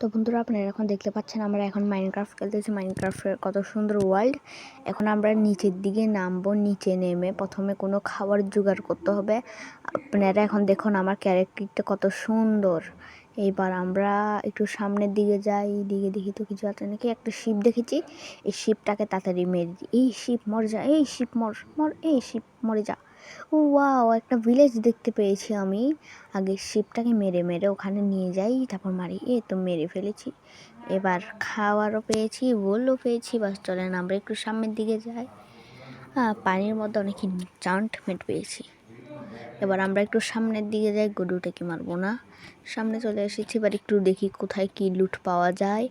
তো বন্ধুরা, আপনারা এখন দেখতে পাচ্ছেন আমরা এখন মাইনক্রাফট খেলতেছি। মাইনক্রাফ্টের কত সুন্দর ওয়ার্ল্ড এখন আমরা নিচের দিকে নামবো, নিচে নেমে প্রথমে কোনো খাবার জোগাড় করতে হবে। আপনারা এখন দেখুন আমার ক্যারেক্টারটা কত সুন্দর। এইবার আমরা একটু সামনের দিকে যাই দিকে দেখি তো কিছু আছে নাকি? একটা শিপ দেখেছি। এই শিপটাকে তাড়াতাড়ি মেরে দিই এই শিপ মর যা, এই শিপ মর মর, এই শিপ মরে যা। ওয়াও, একটা ভিলেজ দেখতে পেয়েছি আমি। আগে শিপটাকে মেরে মেরে ওখানে নিয়ে যাই, তারপর মারি। এ তো মেরে ফেলেছি। এবার খাওয়ারও পেয়েছি বলও পেয়েছি। বাস, চলেন আমরা একটু সামনের দিকে যাই। পানির মধ্যে অনেক মেট পেয়েছি। এবার আমরা একটু সামনের দিকে যাই, গরুটাকে মারবো না। সামনে চলে এসেছি, এবার একটু দেখি কোথায় কি লুট পাওয়া যায়।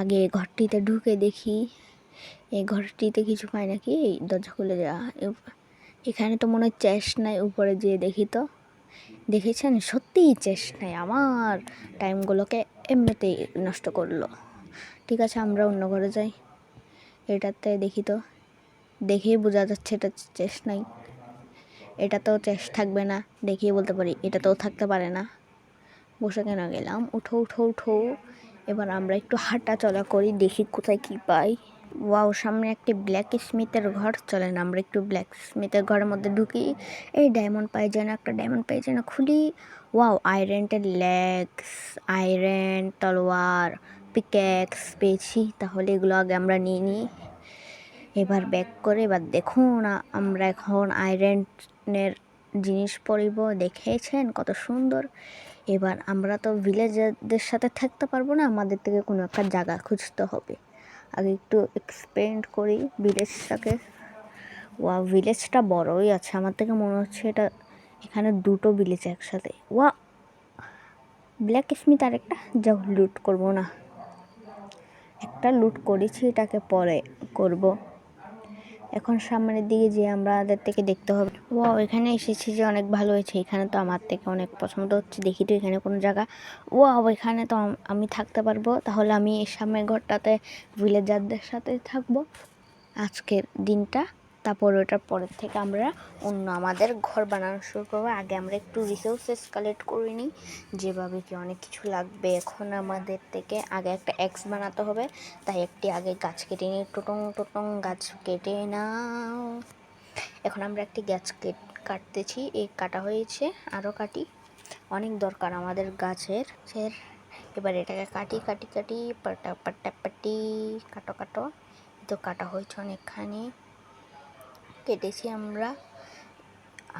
আগে ঘরটিতে ঢুকে দেখি। এই ঘরটিতে কিছু পাই নাকি? এই দরজা খুলে যা। এখানে তো মনে হয় চেস্ট নাই উপরে যেয়ে দেখি তো। দেখেছেন? সত্যিই চেস্ট নাই আমার টাইমগুলোকে এমনিতেই নষ্ট করল। ঠিক আছে, আমরা অন্য ঘরে যাই। এটাতে দেখি তো। দেখেই বোঝা যাচ্ছে এটা চেস্ট নাই এটাতেও চেস্ট থাকবে না। দেখিয়ে বলতে পারি এটাতেও থাকতে পারে না। বসে কেন গেলাম? উঠো উঠো উঠো। এবার আমরা একটু হাঁটা চলা করি, দেখি কোথায় কী পাই। ওয়াও, সামনে একটি ব্ল্যাক স্মিথের ঘর। চলেন আমরা একটু ব্ল্যাক স্মিথের ঘরের মধ্যে ঢুকি। এই ডায়মন্ড পাই যেন, একটা ডায়মন্ড পাই যেন খুলি। ওয়াও আয়রনটের লেগস আয়রন তলোয়ার পিক্যাক্স পেয়েছি তাহলে এগুলো আগে আমরা নিয়ে নিই। এবার ব্যাক করে, এবার দেখুন আমরা এখন আয়রনের জিনিস পরিব। দেখেছেন কত সুন্দর? এবার আমরা তো ভিলেজারদের সাথে থাকতে পারব না, আমাদের থেকে কোনো একটা জায়গা খুঁজতে হবে। আগে একটু এক্সপেন্ড করি ভিলেজটাকে ওয়া ভিলেজটা বড়ই আছে। আমার থেকে মনে হচ্ছে এটা এখানে দুটো ভিলেজ একসাথে। ওয়া ব্ল্যাক স্মিথ আর একটা যা লুট করব না। একটা লুট করেছি, এটাকে পরে করব। এখন সামনের দিকে যে আমাদের থেকে দেখতে হবে। ও এখানে এসেছি যে অনেক ভালো হয়েছে। এখানে তো আমার থেকে অনেক পছন্দ হচ্ছে। দেখি তো এখানে কোনো জায়গা। ও এখানে তো আমি থাকতে পারব। তাহলে আমি এই সামনের ঘরটাতে ভিলেজারদের সাথে থাকব। আজকের দিনটা তারপর ওটার পরের থেকে আমরা অন্য আমাদের ঘর বানানো শুরু করব। আগে আমরা একটু রিসোর্সেস কালেক্ট করে নিই, যেভাবে কি অনেক কিছু লাগবে। এখন আমাদের থেকে আগে একটা এক্স বানাতে হবে, তাই একটি আগে গাছ কেটে নিই। টোটং টোটং গাছ কেটে নাও। এখন আমরা একটি গাছ কাটতেছি। এই কাটা হয়েছে আরও কাটি। অনেক দরকার আমাদের গাছের। এবার এটাকে কাটি কাটি কাটি পাটা পাটা পাটি কাটো কাটো। তো কাটা হয়েছে অনেকখানি। কেটেছি আমরা।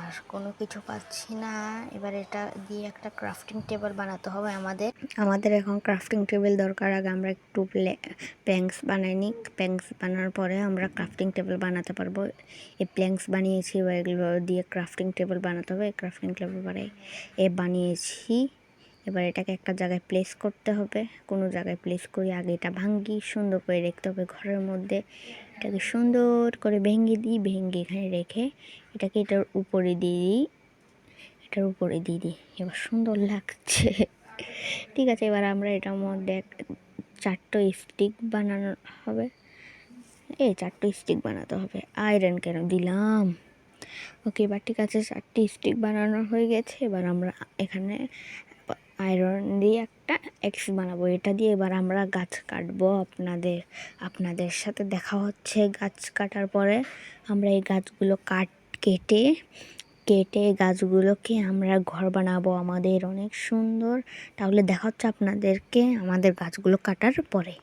আর কোনো কিছু পাচ্ছি না। এবার এটা দিয়ে একটা ক্রাফটিং টেবিল বানাতে হবে আমাদের। আমাদের এখন ক্রাফটিং টেবিল দরকার। আগে আমরা একটু প্ল্যাঙ্কস বানাই নিই প্ল্যাঙ্কস বানানোর পরে আমরা ক্রাফটিং টেবিল বানাতে পারব। এই প্ল্যাঙ্কস বানিয়েছি, এবার এগুলো দিয়ে ক্রাফটিং টেবিল বানাতে হবে। এই ক্রাফটিং টেবিল বানাই, এ বানিয়েছি। এবার এটাকে একটা জায়গায় প্লেস করতে হবে। কোনো জায়গায় প্লেস করি আগে এটা ভাঙ্গি, সুন্দর করে রাখতে হবে ঘরের মধ্যে। এটাকে সুন্দর করে ভেঙে দিই, ভেঙে এখানে রেখে এটাকে এটার উপরে দিয়ে দিই, এটার উপরে দিয়ে দিই। এবার সুন্দর লাগছে। ঠিক আছে, এবার আমরা এটার মধ্যে এক, চারটো স্টিক বানানো হবে। এই চারটো স্টিক বানাতে হবে। আয়রন কেন? দিলাম। ওকে এবার ঠিক আছে, চারটি স্টিক বানানো হয়ে গেছে। এবার আমরা এখানে আয়রন দিয়ে একটা এক্স বানাবো। এটা দিয়ে এবার আমরা গাছ কাটবো আপনাদের আপনাদের সাথে দেখা হচ্ছে গাছ কাটার পরে। আমরা এই গাছগুলো কাট, কেটে কেটে গাছগুলোকে আমরা ঘর বানাবো আমাদের অনেক সুন্দর। তাহলে দেখা হচ্ছে আপনাদেরকে আমাদের গাছগুলো কাটার পরে।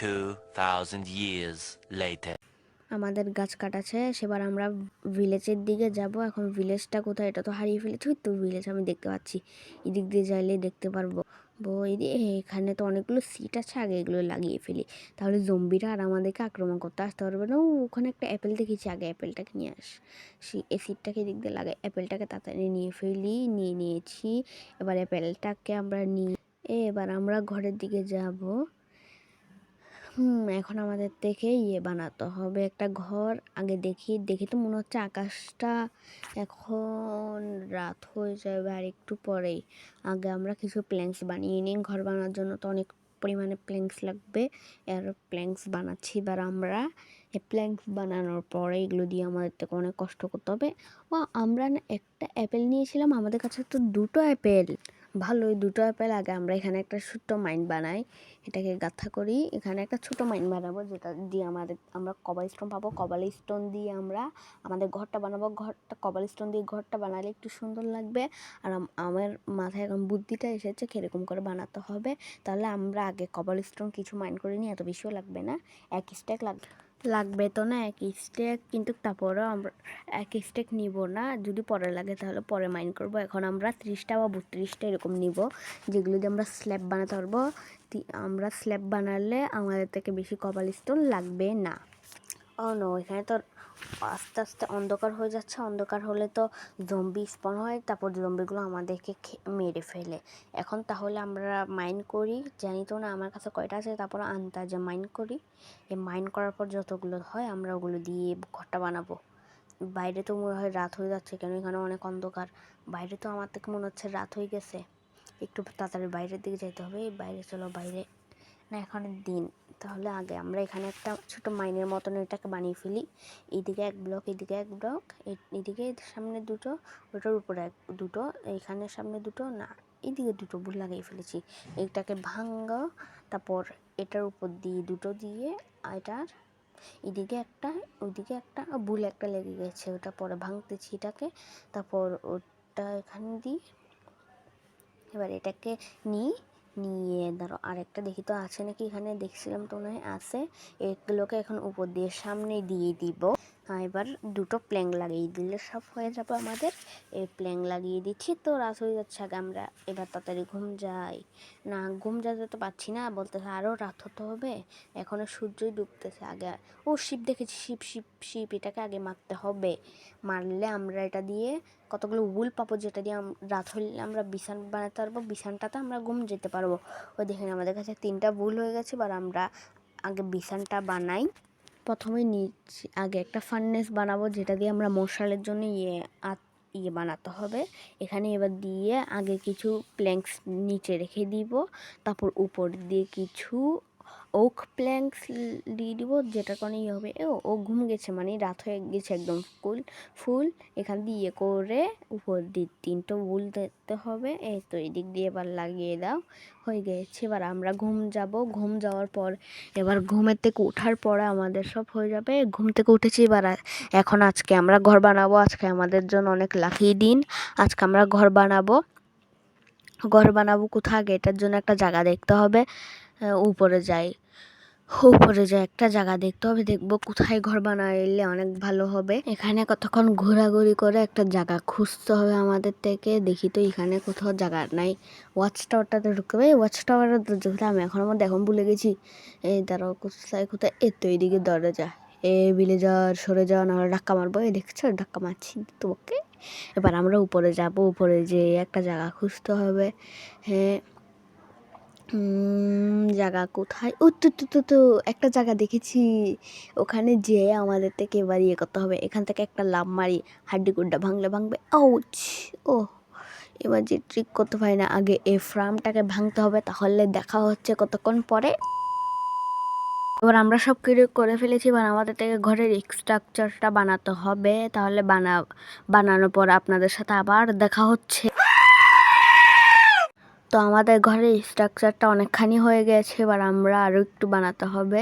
2000 years later আমাদের গাছ কাটাছে, সেবার আমরা ভিলেজের দিকে যাব। এখন ভিলেজটা কোথায়? এটা তো হারিয়ে ফেলেছি তো ভিলেজ আমি দেখতে পাচ্ছি। এদিক দিয়ে যাইলে দেখতে পারব। এখানে তো অনেকগুলো সিট আছে, আগে এগুলো লাগিয়ে ফেলি। তাহলে জম্বিরা আর আমাদেরকে আক্রমণ করতে আসতে পারবে না। ওখানে একটা অ্যাপেল দেখেছি আগে অ্যাপেলটাকে নিয়ে আস। এই সিটটাকে দিক দিয়ে লাগাই। অ্যাপেলটাকে তাড়াতাড়ি নিয়ে ফেলি, নিয়ে নিয়েছি। এবার অ্যাপেলটাকে আমরা নিয়ে, এবার আমরা ঘরের দিকে যাব। এখন আমাদের থেকে ইয়ে বানাতে হবে। একটা ঘর আগে দেখি দেখি তো মনে হচ্ছে আকাশটা এখন রাত হয়ে যাবে আর একটু পরেই। আগে আমরা কিছু প্ল্যাঙ্কস বানিয়ে নিই। ঘর বানানোর জন্য তো অনেক পরিমাণে প্ল্যাঙ্কস লাগবে। আর প্ল্যাঙ্কস বানাচ্ছি। এবার আমরা এই প্ল্যাঙ্কস বানানোর পরে এগুলো দিয়ে আমাদের থেকে অনেক কষ্ট করতে হবে। ও, আমরা না একটা অ্যাপেল নিয়েছিলাম। আমাদের কাছে তো দুটো অ্যাপেল ভালোই দুটো অ্যাপেল আগে আমরা এখানে একটা ছোট্ট মাইন্ড বানাই। এটাকে গাঁথা করি। এখানে একটা ছোট মাইন্ড বানাবো, যেটা দিয়ে আমাদের, আমরা কবাল স্টোন পাবো। কবাল স্টোন দিয়ে আমরা আমাদের ঘরটা বানাবো। ঘরটা কবাল স্টোন দিয়ে ঘরটা বানালে একটু সুন্দর লাগবে। আর আমার মাথায় এখন বুদ্ধিটা এসেছে কীরকম করে বানাতে হবে। তাহলে আমরা আগে কবাল স্টোন কিছু মাইন করে নিই, এত বেশিও লাগবে না। এক স্ট্যাক লাগবে। লাগবে তো না, এক স্টেক কিন্তু তারপরেও আমরা, এক স্টেক নিব না। যদি পরে লাগে তাহলে পরে মাইন করব। এখন আমরা ত্রিশটা বা বত্রিশটা এরকম নিব, যেগুলো দিয়ে আমরা স্ল্যাব বানাতে পারব। আমরা স্ল্যাব বানালে আমাদের থেকে বেশি কপাল স্টোন লাগবে না। ও নো এখানে তো আস্তে আস্তে অন্ধকার হয়ে যাচ্ছে। অন্ধকার হলে তো জম্বি স্পন হয়, তারপর জম্বিগুলো আমাদেরকে মেরে ফেলে। এখন তাহলে আমরা মাইন করি। জানি তো না, আমার কাছে কয়টা আছে, তারপর আন্দাজে মাইন করি। এই মাইন করার পর যতগুলো হয়, আমরা ওগুলো দিয়ে ঘরটা বানাবো। বাইরে তো মনে হয় রাত হয়ে যাচ্ছে, কেন এখানে অনেক অন্ধকার? বাইরে তো আমার থেকে মনে হচ্ছে রাত হয়ে গেছে। একটু তাড়াতাড়ি বাইরের দিকে যেতে হবে। বাইরে চলো, বাইরে না এখন দিন। তাহলে আগে আমরা এখানে একটা ছোট মাইনের মতন এটাকে বানিয়ে ফেলি। এইদিকে এক ব্লক এদিকে এক ব্লক এদিকে সামনে দুটো, ওটার উপরে এক, দুটো এইখানের সামনে দুটো, না, এইদিকে দুটো ভুল লাগিয়ে ফেলেছি। এইটাকে ভাঙ্গা, তারপর এটার উপর দিয়ে দুটো দিয়ে এটার এদিকে একটা, ওইদিকে একটা ভুল একটা লেগে গেছে, ওটা পরে ভাঙতেছি এটাকে। তারপর ওটা এখানে দিই এবার এটাকে নিই নিয়ে, ধরো আরেকটা দেখি তো আছে নাকি এখানে, দেখছিলাম তো মনে হয় আছে। এগুলোকে এখন উপর দিয়ে সামনে দিয়ে দিব। এবার দুটো প্ল্যাং লাগিয়ে দিলে সব হয়ে যাবে আমাদের। এই প্ল্যাং লাগিয়ে দিচ্ছি, তো রাত হয়ে যাচ্ছে আগে আমরা এবার তাড়াতাড়ি ঘুম যাই। না, ঘুম যেতে তো পারছি না, বলতেছে আরও রাত হতে হবে। এখনও সূর্যই ডুবতেছে আগে। ও শিপ দেখেছি শিপ শিপ শিপ এটাকে আগে মারতে হবে। মারলে আমরা এটা দিয়ে কতগুলো উল পাবো যেটা দিয়ে রাত হলে আমরা বিছান বানাতে পারব, বিছানটাতে আমরা ঘুম যেতে পারব। ওই দেখেন আমাদের কাছে তিনটা ভুল হয়ে গেছে, এবার আমরা আগে বিছানটা বানাই। প্রথমে নিচে আগে একটা ফার্নেস বানাবো, যেটা দিয়ে আমরা মশালের জন্য ইয়ে ইয়ে বানাতে হবে। এখানে এবার দিয়ে আগে কিছু প্ল্যাঙ্কস নিচে রেখে দিব। তারপর উপর দিয়ে কিছু ওক প্ল্যাঙ্কস দিয়ে দিব, যেটার কারণে ইয়ে হবে। ও ও ঘুম গেছে মানে রাত হয়ে গেছে একদম ফুল ফুল। এখান দিয়ে ইয়ে করে উপর দিয়ে তিনটো উল দিতে হবে। এই তো এদিক দিয়ে এবার লাগিয়ে দাও, হয়ে গেছে। এবার আমরা ঘুম যাব। ঘুম যাওয়ার পর, এবার ঘুমের থেকে ওঠার পরে আমাদের সব হয়ে যাবে। ঘুম থেকে উঠেছি এবার, এখন আজকে আমরা ঘর বানাবো। আজকে আমাদের জন্য অনেক লাকি দিন। আজকে আমরা ঘর বানাবো। ঘর বানাবো কোথায় এটার জন্য একটা জায়গা দেখতে হবে। উপরে যাই। উপরে যাই, একটা জায়গা দেখতে হবে, দেখব কোথায় ঘর বানাইলে অনেক ভালো হবে। এখানে কতক্ষণ ঘোরাঘুরি করে একটা জায়গা খুঁজতে হবে আমাদের থেকে। দেখি তো এখানে কোথাও জায়গা নাই। ওয়াচ টাওয়ারটাতে ঢুকতে হবে ওয়াচ টাওয়ারটা যেটা আমি এখন আমার এখন ভুলে গেছি। এই দাঁড়াও, কোথায় কোথায়? এ তো এইদিকে দরজা। এ বিলে যাওয়ার, সরে যাওয়া নাহলে ধাক্কা মারবো। এই দেখছ? ধাক্কা মারছি তোমাকে। এবার আমরা উপরে যাব। উপরে যে একটা জায়গা খুঁজতে হবে। হ্যাঁ জায়গা কোথায়? ও তো তো তো তো, একটা জায়গা দেখেছি। ওখানে যেয়ে আমাদের থেকে এবার ইয়ে করতে হবে। এখান থেকে একটা লাভ মারি, হাড্ডি গুড্ডা ভাঙলে ভাঙবে। আউচ! ও এবার যে ট্রিক করতে পারি না, আগে এই ফ্রামটাকে ভাঙতে হবে, তাহলে দেখা হচ্ছে কতক্ষণ পরে। এবার আমরা সব কিছু করে ফেলেছি, এবার আমাদের থেকে ঘরের স্ট্রাকচারটা বানাতে হবে। তাহলে বানা, বানানোর পর আপনাদের সাথে আবার দেখা হচ্ছে। তো আমাদের ঘরের স্ট্রাকচারটা অনেকখানি হয়ে গেছে, এবার আমরা আরও একটু বানাতে হবে।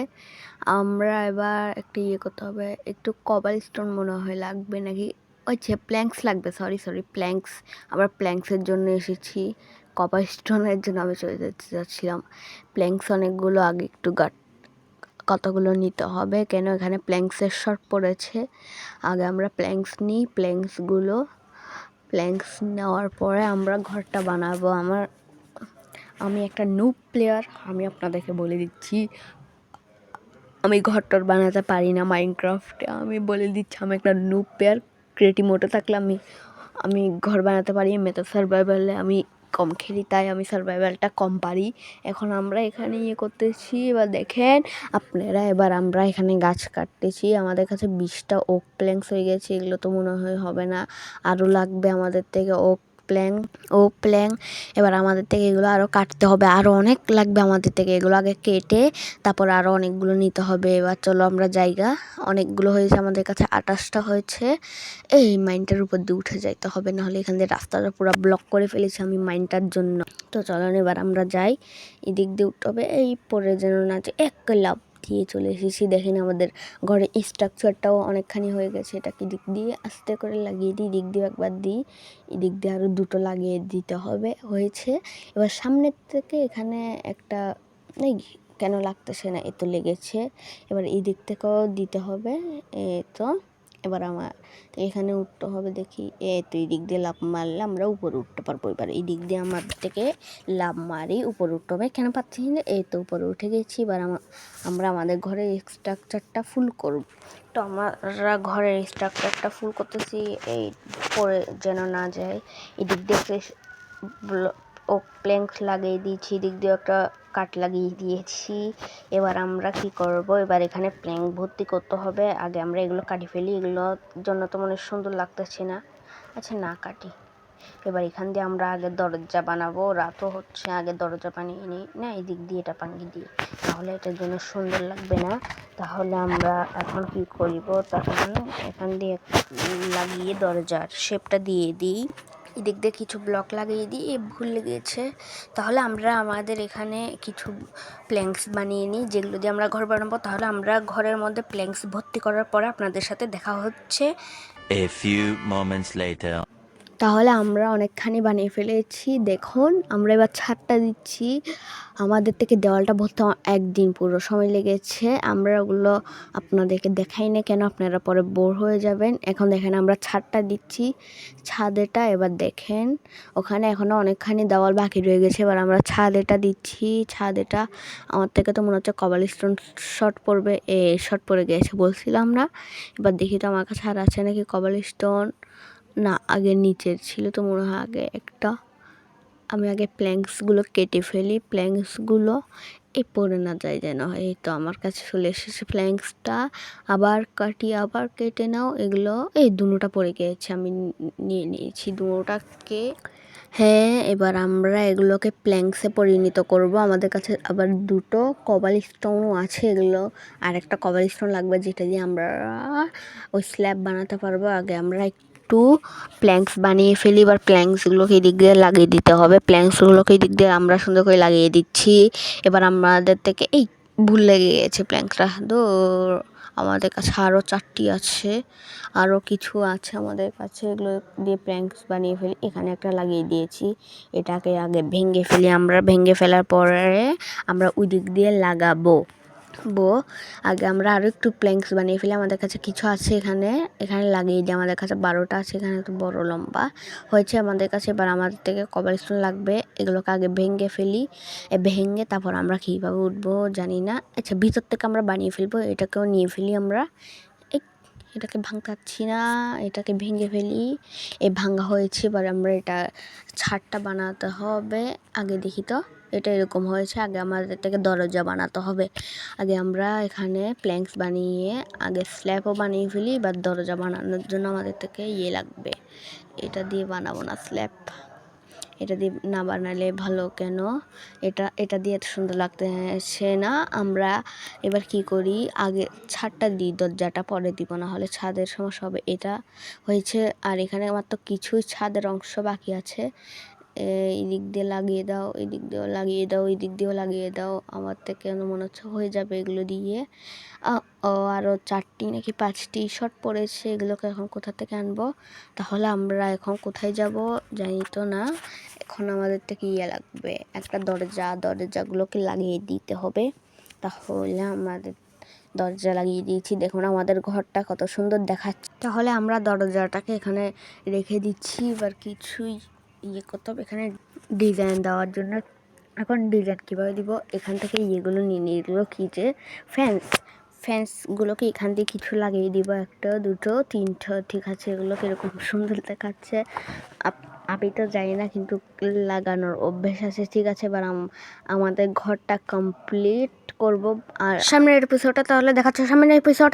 আমরা এবার একটু ইয়ে করতে হবে, একটু কবাল স্টোন মনে হয় লাগবে নাকি? আচ্ছা প্ল্যাঙ্কস লাগবে সরি সরি প্ল্যাঙ্কস আমরা প্ল্যাঙ্কসের জন্য এসেছি কপার স্টোনের জন্য আমি চলে যেতে চাচ্ছিলাম প্ল্যাঙ্কস অনেকগুলো আগে একটু গাট, কতগুলো নিতে হবে, কেন এখানে প্ল্যাঙ্কসের শর্ট পড়েছে। আগে আমরা প্ল্যাঙ্কস নিই প্ল্যাঙ্কসগুলো প্ল্যাঙ্কস নেওয়ার পরে আমরা ঘরটা বানাবো। আমার আমি একটা নুব প্লেয়ার আমি আপনাদেরকে বলে দিচ্ছি। আমি ঘরটর বানাতে পারি না মাইনক্রাফটে আমি বলে দিচ্ছি, আমি একটা নুব প্লেয়ার ক্রিয়েটিভ মোটে থাকলে আমি আমি ঘর বানাতে পারি মেথড সার্ভাইভালে আমি কম খেলি, তাই আমি সার্ভাইভালটা কম পারি। এখন আমরা এখানে ইয়ে করতেছি, এবার দেখেন, আপনারা এবার আমরা এখানে গাছ কাটতেছি। আমাদের কাছে বিশটা ওক প্ল্যাঙ্কস হয়ে গেছে, এগুলো তো মনে হয় হবে না। আরও লাগবে আমাদের থেকে ওক প্ল্যাং ও প্ল্যাং এবার আমাদের থেকে এগুলো আরও কাটতে হবে। আরও অনেক লাগবে আমাদের থেকে। এগুলো আগে কেটে তারপর আরও অনেকগুলো নিতে হবে। এবার চলো আমরা জায়গা। অনেকগুলো হয়েছে আমাদের কাছে। আটাশটা হয়েছে। এই মাইনটার উপর দিয়ে উঠে যাইতে হবে। নাহলে এখান দিয়ে রাস্তাটা পুরো ব্লক করে ফেলেছি আমি মাইনটার জন্য। তো চলো এবার আমরা যাই। এদিক দিয়ে উঠতে হবে। এই পরে যেন না যে এক লাভ দিয়ে চলে এসেছি। দেখেন আমাদের ঘরে স্ট্রাকচারটাও অনেকখানি হয়ে গেছে। এটাকে দিক দিয়ে আস্তে করে লাগিয়ে দিই দিক দিয়ে একবার দিই। এদিক দিয়ে আরও দুটো লাগিয়ে দিতে হবে, হয়েছে। এবার সামনের থেকে এখানে একটা, এই কেন লাগতেছে না, এ তো লেগেছে। এবার এই দিক থেকেও দিতে হবে, এ তো এবার আমার এখানে উঠতে হবে দেখি, এ তো এই দিক দিয়ে লাভ মারলে আমরা উপরে উঠতে পারব। এবার এই দিক দিয়ে আমার থেকে লাভ মারি, উপরে উঠতে হবে। কেন পাচ্ছি না? এই তো উপরে উঠে গেছি, এবার আমা- আমরা আমাদের ঘরের স্ট্রাকচারটা ফুল করব। তো আমরা ঘরের স্ট্রাকচারটা ফুল করতেছি, এই পরে যেন না যায়। এদিক দিয়ে ও প্ল্যাঙ্ক লাগিয়ে দিয়েছি, এদিক দিয়ে একটা কাঠ লাগিয়ে দিয়েছি। এবার আমরা কি করব? এবার এখানে প্ল্যাঙ্ক ভর্তি করতে হবে। আগে আমরা এগুলো কাটি ফেলি এগুলোর জন্য তো মনে সুন্দর লাগতেছে না। আচ্ছা না কাটি। এবার এখান দিয়ে আমরা আগে দরজা বানাবো। রাতও হচ্ছে, আগে দরজা বানিয়ে নিই। না, এদিক দিয়ে এটা বানিয়ে দিই। তাহলে এটার জন্য সুন্দর লাগবে না। তাহলে আমরা এখন কি করিব? তখন এখান দিয়ে লাগিয়ে দরজার শেপটা দিয়ে দিই। এদিক দিয়ে কিছু ব্লক লাগিয়ে দিই এ ভুল লেগেছে। তাহলে আমরা আমাদের এখানে কিছু প্ল্যাঙ্কস বানিয়ে নিই, যেগুলো দিয়ে আমরা ঘর বানাবো। তাহলে আমরা ঘরের মধ্যে প্ল্যাঙ্কস ভর্তি করার পরে আপনাদের সাথে দেখা হচ্ছে। A few moments later. তাহলে আমরা অনেকখানি বানিয়ে ফেলেছি। দেখুন, আমরা এবার ছাদটা দিচ্ছি। আমাদের থেকে দেওয়ালটা ভরতে একদিন পুরো সময় লেগেছে। আমরা ওগুলো আপনাদেরকে দেখাই না কেন, আপনারা পরে বোর হয়ে যাবেন। এখন দেখেন আমরা ছাদটা দিচ্ছি। ছাদেটা এবার দেখেন, ওখানে এখনও অনেকখানি দেওয়াল বাকি রয়ে গেছে। এবার আমরা ছাদেটা দিচ্ছি। ছাদেটা, আমার থেকে তো মনে হচ্ছে কবাল স্টোন শর্ট পড়বে। এ শর্ট পড়ে গেছে বলছিলাম না। এবার দেখি তো আমার কাছে আর আছে নাকি কবাল স্টোন না, আগে নিচের ছিল তো মনে হয় আগে একটা। আমি আগে প্ল্যাঙ্কসগুলো কেটে ফেলি। প্ল্যাঙ্কসগুলো এই পড়ে না যায় যেন। এই তো আমার কাছে চলে এসেছে প্ল্যাঙ্কসটা আবার কাটি, আবার কেটে নাও। এগুলো এই দুটোটা পড়ে গিয়েছে। আমি নিয়ে নিয়েছি দুটোটাকে হ্যাঁ এবার আমরা এগুলোকে প্ল্যাঙ্কসে পরিণত করব। আমাদের কাছে আবার দুটো কবাল স্টোনও আছে এগুলো। আর একটা কবাল স্টোন লাগবে যেটা দিয়ে আমরা ওই স্ল্যাব বানাতে পারব। আগে আমরা একটু প্ল্যাঙ্কস বানিয়ে ফেলি, এবার প্ল্যাঙ্কসগুলোকে এদিক দিয়ে লাগিয়ে দিতে হবে। প্ল্যাঙ্কসগুলোকে এদিক দিয়ে আমরা সুন্দর করে লাগিয়ে দিচ্ছি। এবার আমাদের থেকে, এই ভুল লেগে গেছে প্ল্যাঙ্কটা তো আমাদের কাছে আরও চারটি আছে আরও কিছু আছে আমাদের কাছে। এগুলো দিয়ে প্ল্যাঙ্কস বানিয়ে ফেলি। এখানে একটা লাগিয়ে দিয়েছি। এটাকে আগে ভেঙে ফেলি আমরা। ভেঙে ফেলার পরে আমরা ওই দিক দিয়ে লাগাবো। বো আগে আমরা আরও একটু প্ল্যাঙ্কস বানিয়ে ফেলি। আমাদের কাছে কিছু আছে এখানে। এখানে লাগিয়ে দিই। আমাদের কাছে বারোটা আছে। এখানে একটু বড় লম্বা। হয়েছে আমাদের কাছে এবার আমাদের থেকে কভার স্টোন লাগবে। এগুলোকে আগে ভেঙে ফেলি। এ ভেঙে তারপর আমরা কীভাবে উঠবো জানি না। আচ্ছা ভিতর থেকে আমরা বানিয়ে ফেলব। এটাকেও নিয়ে ফেলি আমরা। এটাকে ভাঙতাচ্ছি না। এটাকে ভেঙে ফেলি। এ ভাঙা হয়েছে। এবার আমরা এটা ছাদটা বানাতে হবে। আগে দেখি তো। এটা এরকম হয়েছে, আগে আমাদের থেকে দরজা বানাতে হবে। আগে আমরা এখানে প্ল্যাঙ্কস বানিয়ে, আগে স্ল্যাবও বানিয়ে ফেলি, এবার দরজা বানানোর জন্য আমাদের থেকে ইয়ে লাগবে। এটা দিয়ে বানাবো না স্ল্যাব এটা দিয়ে না বানালে ভালো কেন? এটা এটা দিয়ে এত সুন্দর লাগতেছে না। আমরা এবার কি করি? আগে ছাদটা দিই, দরজাটা পরে দিব না হলে ছাদের সমস্যা হবে। এটা হয়েছে, আর এখানে মাত্র কিছুই ছাদের অংশ বাকি আছে। এই দিক দিয়ে লাগিয়ে দাও, এদিক দিক দিয়েও লাগিয়ে দাও, এদিক দিক দিয়েও লাগিয়ে দাও। আমার থেকে যেন মনে হচ্ছে হয়ে যাবে এগুলো দিয়ে? আরও চারটি নাকি পাঁচটি শর্ট পড়েছে, এগুলোকে এখন কোথা থেকে আনব? তাহলে আমরা এখন কোথায় যাব জানি তো না। এখন আমাদের থেকে ইয়ে লাগবে, একটা দরজা, দরজাগুলোকে লাগিয়ে দিতে হবে। তাহলে আমাদের দরজা লাগিয়ে দিয়েছি। দেখুন আমাদের ঘরটা কত সুন্দর দেখাচ্ছে। তাহলে আমরা দরজাটাকে এখানে রেখে দিচ্ছি, এবার কিছুই ইয়ে করতে হবে, এখানে ডিজাইন দেওয়ার জন্য। এখন ডিজাইন কীভাবে দিব? এখান থেকে ইয়েগুলো নিয়ে নিয়ে এগুলো কী যে ফ্যান্স ফ্যান্সগুলোকে এখান দিয়ে কিছু লাগিয়ে দিব, একটা, দুটো, তিনটা, ঠিক আছে? এগুলো কীরকম সুন্দর দেখাচ্ছে। আমি তো জানি না, কিন্তু লাগানোর অভ্যেস আছে, ঠিক আছে? এবার আম- আমাদের ঘরটা কমপ্লিট করব। আর সামনের এপিসোডটা তাহলে দেখাচ্ছে, সামনের এপিসোড